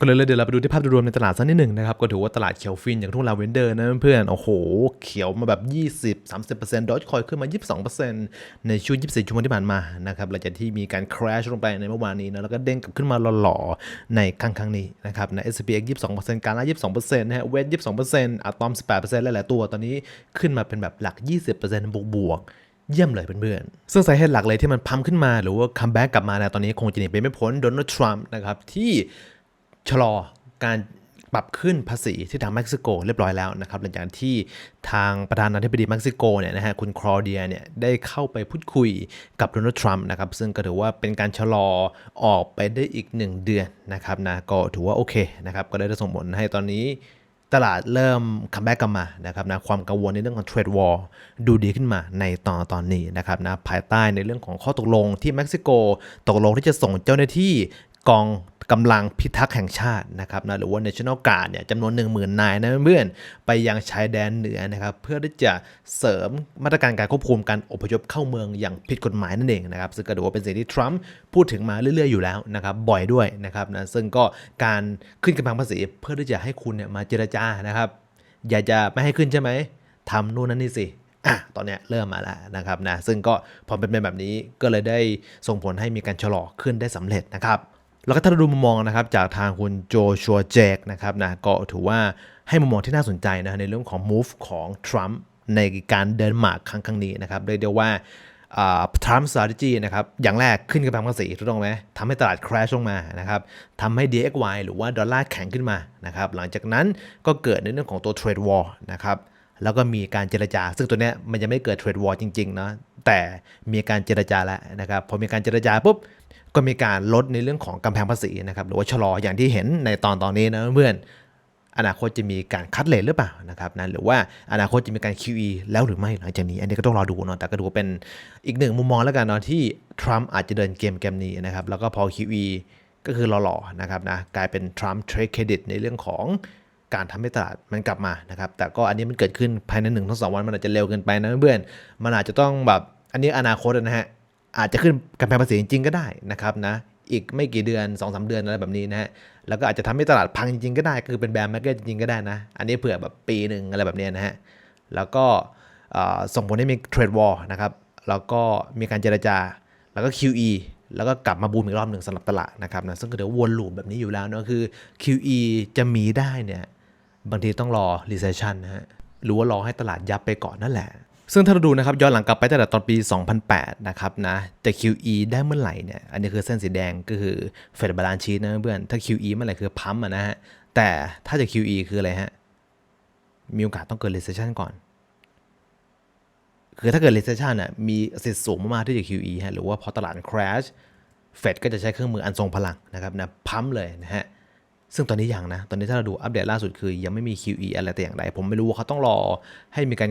ก็เลยเดี๋ยวเราไปดูที่ภาพรวมในตลาดสักนิดหนึ่งนะครับ ก็ถือว่าตลาดเขียวฟินอย่างทุ่งลาเวนเดอร์นะเพื่อนโอ้โห เขียวมาแบบ 20-30%ดอทคอยขึ้นมา 22%ในช่วง 24 ชั่วโมงที่ผ่านมานะครับหลังจากที่มีการ crash ลงไปในเมื่อวานนี้นะแล้วก็เด้งกลับขึ้นมาหล่อๆในครั้งครั้งนี้นะครับใน S&P X 22%การ่า22%นะฮะเวท22%อะตอม 18%หลายๆตัวตอนนี้ขึ้นมาเป็นแบบหลัก 20%บวกๆเยี่ยมเลยเพื่อนๆ ซึ่งสาเหตุหลักเลยที่มันพัมขึ้นมาหรือว่าคัมแบ็กกลับมาในตอนนี้คงจะหนีไปไม่พ้นโดนัลด์ทรัมป์นะครับที่ ชะลอการปรับขึ้นภาษีที่ทางเม็กซิโกเรียบร้อยแล้วนะครับหลังจากที่ทางประธานาธิบดีเม็กซิโกเนี่ยนะฮะคุณครอเดียเนี่ยได้เข้าไปพูดคุยกับโดนัลด์ทรัมป์นะครับซึ่งก็ถือว่าเป็นการชะลอออกไปได้อีก 1 เดือนนะครับนะก็ถือว่าโอเคนะครับก็ได้ส่งผลให้ตอนนี้ตลาดเริ่มคัมแบ็กกลับมานะครับนะความกังวลในเรื่องของเทรดวอลดูดีขึ้นมาในตอนตอนนี้นะครับนะภายใต้ในเรื่องของข้อตกลงที่เม็กซิโก ตกลงที่จะส่งเจ้าหน้าที่ กองกำลังพิทักษ์แห่งชาตินะครับนะหรือว่า National Guard เนี่ยจำนวน 1 0,000 นายนะเพื่อนๆไปยังชายแดนเหนือนะครับเพื่อที่จะเสริมมาตรการการควบคุมการอพยพเข้าเมืองอย่างผิดกฎหมายนั่นเองนะครับซึ่งก็ถือว่าเป็นสิ่งที่ทรัมป์พูดถึงมาเรื่อยๆอยู่แล้วนะครับบ่อยด้วยนะครับนะซึ่งก็การขึ้นกำแพงภาษีเพื่อที่จะให้คุณเนี่ยมาเจรจานะครับอยากจะไม่ให้ขึ้นใช่ไหมทำนู่นนั่นนี่สิอะตอนนี้เริ่มมาแล้วนะครับนะซึ่งก็พอเป็นแบบนี้ก็เลยได้ส่งผลให้มีการชะลอขึ้นได้สำเร็จนะครับ แล้วก็ถ้าเราดูมุมมองนะครับจากทางคุณโจชัวแจกนะครับนะก็ถือว่าให้มุมมองที่น่าสนใจนะในเรื่องของ move ของทรัมป์ในการเดินหมากครั้งครั้งนี้นะครับเรียกได้ว่าทรัมป์ strategy นะครับ อย่างแรกขึ้นกำแพงภาษีถูกต้องไหมทำให้ตลาด crash ลงมานะครับทำให้ DXY หรือว่าดอลลาร์แข็งขึ้นมานะครับหลังจากนั้นก็เกิดในเรื่องของตัว trade war นะครับแล้วก็มีการเจรจา ซึ่งตัวเนี้ยมันจะไม่เกิด trade war จริงๆนะแต่มีการเจรจาแล้วนะครับพอมีการเจรจาปุ๊บ ก็มีการลดในเรื่องของกำแพงภาษีนะครับหรือว่าชะลออย่างที่เห็นในตอนตอนนี้นะเพื่อนอนาคตจะมีการคัดเลทหรือเปล่านะครับนะหรือว่าอนาคตจะมีการ QE แล้วหรือไม่หลังจากนี้ อันนี้ก็ต้องรอดูเนาะแต่ก็ดูเป็นอีกหนึ่งมุมมองแล้วกันเนาะที่ทรัมป์อาจจะเดินเกมเกมนี้นะครับแล้วก็พอ QE ก็คือหล่อๆนะครับนะกลายเป็นทรัมป์เทรดเครดิตในเรื่องของการทำให้ตลาดมันกลับมานะครับแต่ก็อันนี้มันเกิดขึ้นภายในหนึ่งถึงสองวันมันอาจจะเร็วเกินไปนะเพื่อนมันอาจจะต้องแบบอันนี้อนาคตนะฮะ อาจจะขึ้นกำแพงภาษีจริงๆก็ได้นะครับนะอีกไม่กี่เดือน2อสเดือนอะไรแบบนี้นะฮะแล้วก็อาจจะทำให้ตลาดพังจริงๆก็ได้ คือเป็นแบร์มาร์เก็ตจริงๆก็ได้นะ อันนี้เผื่อแบบปีหนึ่งอะไรแบบนี้นะฮะแล้วก็ส่งผลให้มีเทรดวอลนะครับแล้วก็มีการเจรจาแล้วก็ QE แล้วก็กลับมาบูมอีกรอบหนึ่งสำหรับตลาดนะครับนะซึ่งก็เดี๋ยววนลูปแบบนี้อยู่แล้วเนาะคือ QE จะมีได้เนี่ยบางทีต้องรอ recession นะฮะหรือว่ารอให้ตลาดยับไปก่อนนั่นแหละ ซึ่งถ้าเราดูนะครับย้อนหลังกลับไปตั้งแต่ตอนปี 2008 นะครับนะจะ QE ได้เมื่อไหร่เนี่ยอันนี้คือเส้นสีแดงก็คือ Fed Balance Sheet นะเพื่อนถ้า QE เมื่อไหร่คือพัมอะนะฮะแต่ถ้าจะ QE คืออะไรฮะมีโอกาสต้องเกิด recession ก่อน คือถ้าเกิด recession อะมีสิทธิ์สูงมากๆที่จะ QE ฮะหรือว่าพอตลาด crash Fed ก็จะใช้เครื่องมืออันทรงพลังนะครับนะพัมเลยนะฮะซึ่งตอนนี้ยังนะ ตอนนี้ถ้าเราดูอัปเดตล่าสุดคือยังไม่มี QE อะไรแต่อย่างใด ผมไม่รู้ว่าเขาต้องรอให้มีการ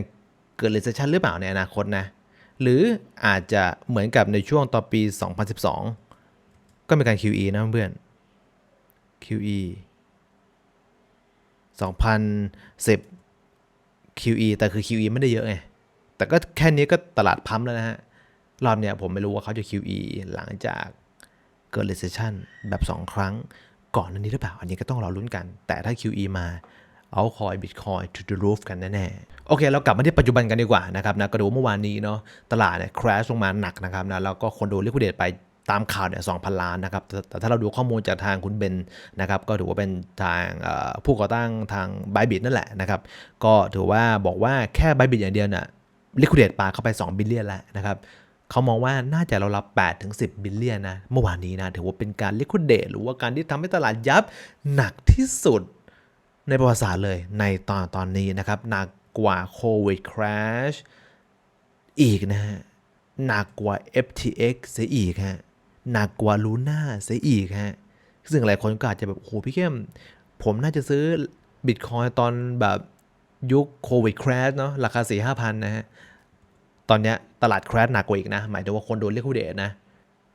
เกิด recession หรือเปล่าในอนาคตนะ หรืออาจจะเหมือนกับในช่วงตอนปี 2012 ก็มีการ QE นะเพื่อน QE 2010 QE แต่คือ QE ไม่ได้เยอะไง แต่ก็แค่นี้ก็ตลาดพัมแล้วนะฮะ รอบเนี้ยผมไม่รู้ว่าเขาจะ QE หลังจากเกิด recession แบบ 2 ครั้งก่อนนั้นนี้หรือเปล่า อันนี้ก็ต้องรอลุ้นกัน แต่ถ้า QE มาเอาคอยบิตคอย to the roof กันแน่ๆ โอเค เรากลับมาที่ปัจจุบันกันดีกว่านะครับนะก็ดูเมื่อวานนี้เนาะตลาดเนี่ย crash ลงมาหนักนะครับนะแล้วก็คนดู liquidate ไปตามข่าวเนี่ย2,000ล้านนะครับ แต่ถ้าเราดูข้อมูลจากทางคุณเบนนะครับ ก็ถือว่าเป็นทางผู้ก่อตั้งทางบ y b บิ t นั่นแหละนะครับ ก็ถือว่าบอกว่าแค่บ y b บิ t อย่างเดียวน่ะ liquidate ปลาเข้าไป 2 บิลเลียนแล้วนะครับเขามองว่าน่าจะเรารับ8ถึง10 บิลเลียนนะ เมื่อวานนี้นะถือว่าเป็นการ liquidate หรือว่าการที่ทำให้ตลาดยับหนักที่สุดในประวัติศาสตร์เลยในตอนตอนนี้นะครับหนัก กว่าโควิด crash อีกนะฮะ หนักกว่า FTX เสียอีกฮะ หนักกว่า Luna เสียอีกฮะ ซึ่งหลายคนก็อาจจะแบบ โอ้โห พี่เข้ม ผมน่าจะซื้อบิตคอยตอนแบบยุคโควิด crash เนาะราคา 4 5 0 0 0 นะฮะ ตอนเนี้ยตลาด crash หนักกว่าอีกนะ หมายถึงว่าคนโดนเรียกผู้เดนะ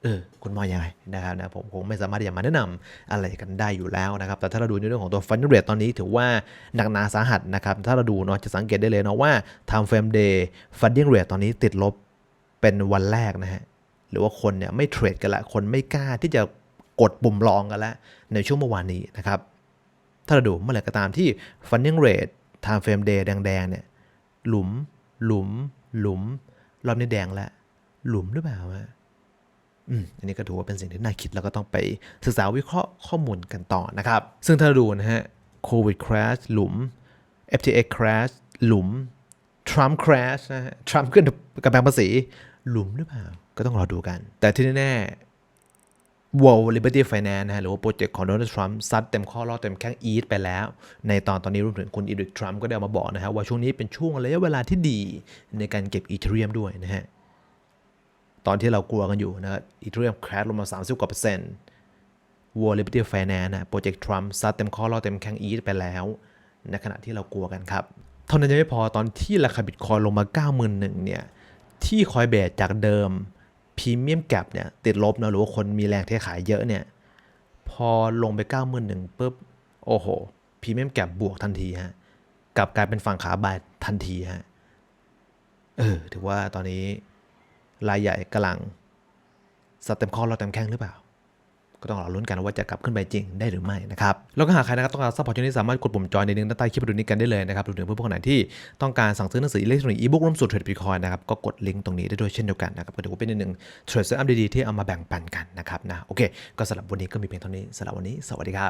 เออคุณมองยังไงนะครับนะผมคงไม่สามารถที่จะมาแนะนำอะไรกันได้อยู่แล้วนะครับ แต่ถ้าเราดูในเรื่องของตัวฟันเรทตอนนี้ถือว่าหนักหนาสาหัสนะครับ ถ้าเราดูเนาะจะสังเกตได้เลยเนาะว่า time frame day funding rate ตอนนี้ติดลบเป็นวันแรกนะฮะหรือว่าคนเนี่ยไม่เทรดกันละคนไม่กล้าที่จะกดปุ่มลองกันล้วในช่วงเมื่อวานนี้นะครับ ถ้าเราดูเมื่อไหร่ก็ตามที่ funding rate time frame day แดงๆเนี่ยหลุม หลุม หลุมรอบนี้แดงแล้วหลุมหรือเปล่าวะ อืมอันนี้ก็ถือว่าเป็นสิ่งที่น่าคิดแล้วก็ต้องไปศึกษาวิเคราะห์ข้อมูลกันต่อนะครับ ซึ่งถ้าดูนะฮะ COVID crash หลุม FTX crash หลุม Trump crash นะฮะ Trump ขึ้นกำแพงภาษีหลุมหรือเปล่า ก็ต้องรอดูกัน แต่ที่แน่ๆ World Liberty Finance นะฮะหรือว่าโปรเจกต์ของโดนัลด์ทรัมป์ซัดเต็มข้อรอเต็มแข้งอีทไปแล้ว ในตอนตอนนี้รวมถึงคุณอีริกทรัมป์ก็ได้ออกมาบอกนะฮะว่าช่วงนี้เป็นช่วงระยะเวลาที่ดีในการเก็บอีเทเรียมด้วยนะฮะ ตอนที่เรากลัวกันอยู่นะครับอีเทเรียมแครชลงมา 30 กว่าเปอร์เซ็นต์ World Liberty Finance นะโปรเจกต์ทรัมป์ซัดเต็มข้อรอเต็มแข้งอีทไปแล้วในขณะที่เรากลัวกันครับ เท่านั้นยังไม่พอตอนที่ราคาบิตคอยลงมา 91,000เนี่ยที่คอยเบสจากเดิมพรีเมียมแกรเนี่ยติดลบนะหรือว่าคนมีแรงเทขายเยอะเนี่ยพอลงไป 91,000ปุ๊บโอ้โหพรีเมียมแกรบวกทันทีฮะกลับกลายเป็นฝั่งขาบายทันทีฮะเออถือว่าตอนนี้ รายใหญ่กำลังสเต็มข้อเราเต็มแข้งหรือเปล่า ก็ต้องรอลุ้นกันว่าจะกลับขึ้นไปจริงได้หรือไม่นะครับ แล้วก็หากใครนะครับต้องการซัพพอร์ตช่องนี้สามารถกดปุ่มจอยในลิงก์ด้านใต้คลิปวิดีโอนี้กันได้เลยนะครับรวมถึงเพื่อนๆคนไหนที่ต้องการสั่งซื้อหนังสืออิเล็กทรอนิกส์อีบุ๊กร่วมสูตรเทรดบิตคอยนะครับก็กดลิงก์ตรงนี้ได้ด้วยเช่นเดียวกันนะครับก็ถือว่าเป็นหนึ่งเทรดเซ็ตอัพดีๆที่เอามาแบ่งปันกันนะครับนะโอเค ก็สำหรับวันนี้ก็มีเพียงเท่านี้สำหรับวันนี้ สวัสดีครับ